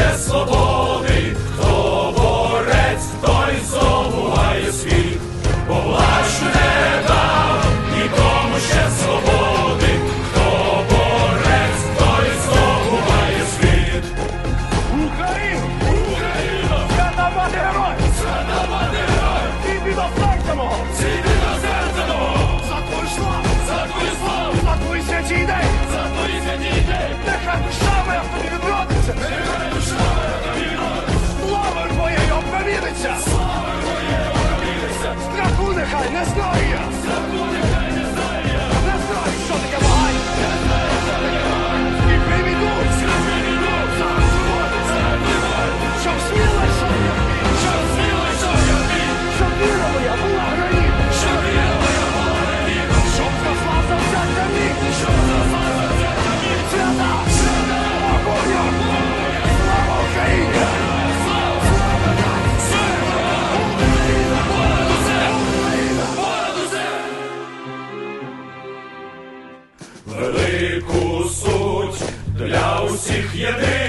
ще свободи, хто борець, той здобуває світ, бо плащ не дав нікому ще свободи, хто борець, той здобуває світ. Україна, Україна, це набагато герой, це набагато герой, і підостаньмо. Let's go! суть для усіх єдиних.